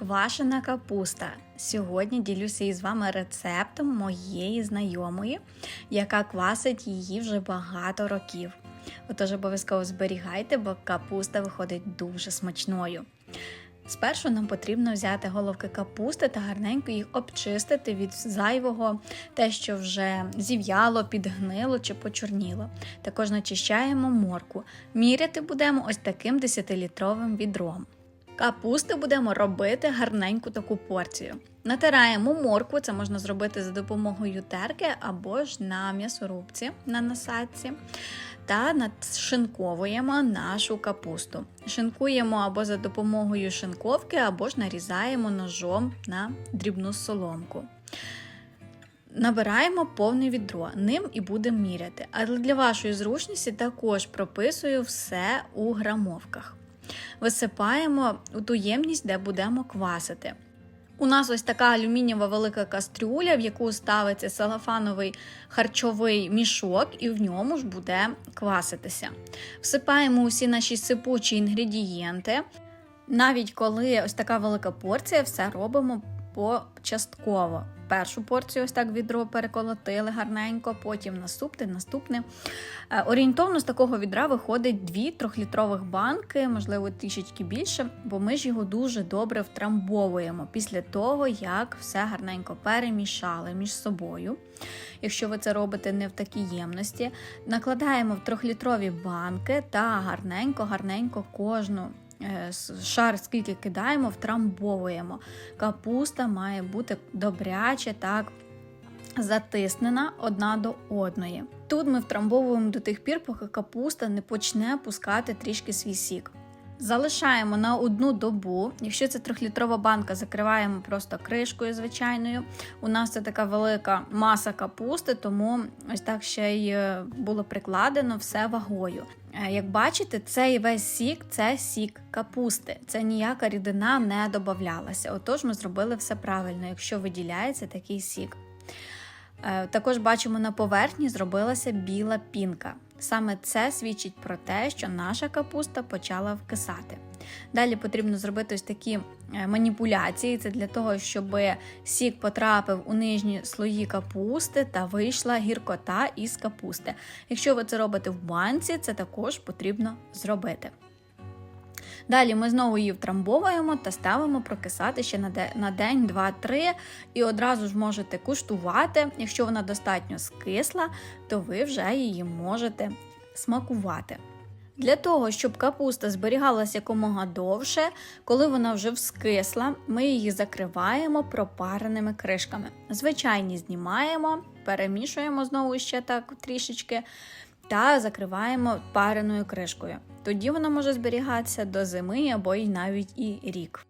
Квашена капуста. Сьогодні ділюся із вами рецептом моєї знайомої, яка квасить її вже багато років. Отож обов'язково зберігайте, бо капуста виходить дуже смачною. Спершу нам потрібно взяти головки капусти та гарненько їх обчистити від зайвого, те, що вже зів'яло, підгнило чи почорніло. Також начищаємо морку. Міряти будемо ось таким 10-літровим відром. Капусти будемо робити гарненьку таку порцію. Натираємо моркву, це можна зробити за допомогою терки або ж на м'ясорубці на насадці. Та надшинковуємо нашу капусту. Шинкуємо або за допомогою шинковки, або ж нарізаємо ножом на дрібну соломку. Набираємо повне відро, ним і будемо міряти. Але для вашої зручності також прописую все у грамовках. Висипаємо у ту ємність, де будемо квасити. У нас ось така алюмінієва велика кастрюля, в яку ставиться салафановий харчовий мішок, і в ньому ж буде кваситися. Всипаємо усі наші сипучі інгредієнти. Навіть коли ось така велика порція, все робимо почастково. Першу порцію ось так відро переколотили гарненько, потім наступне, наступне. Орієнтовно з такого відра виходить дві трьохлітрових банки, можливо, трішечки більше, бо ми ж його дуже добре втрамбовуємо після того, як все гарненько перемішали між собою. Якщо ви це робите не в такій ємності, накладаємо в трьохлітрові банки та гарненько-гарненько кожну шар, скільки кидаємо, втрамбовуємо. Капуста має бути добряче так затиснена одна до одної. Тут ми втрамбовуємо до тих пір, поки капуста не почне пускати трішки свій сік. Залишаємо на одну добу. Якщо це трьохлітрова банка, закриваємо просто кришкою звичайною. У нас це така велика маса капусти, тому ось так ще й е, було прикладено все вагою. Е, Як бачите, цей весь сік це сік капусти. Це ніяка рідина не додавалася. Отож, ми зробили все правильно, якщо виділяється такий сік. Е, Також бачимо на поверхні зробилася біла пінка. Саме це свідчить про те, що наша капуста почала вкисати. Далі потрібно зробити ось такі е, маніпуляції. Це для того, щоб сік потрапив у нижні слої капусти та вийшла гіркота із капусти. Якщо ви це робите в банці, це також потрібно зробити. Далі ми знову її втрамбовуємо та ставимо прокисати ще на день, два-три, і одразу ж можете куштувати. Якщо вона достатньо скисла, то ви вже її можете смакувати. Для того, щоб капуста зберігалася якомога довше, коли вона вже вскисла, ми її закриваємо пропареними кришками. Звичайні знімаємо, перемішуємо знову ще так трішечки та закриваємо пареною кришкою. Тоді вона може зберігатися до зими або й навіть і рік.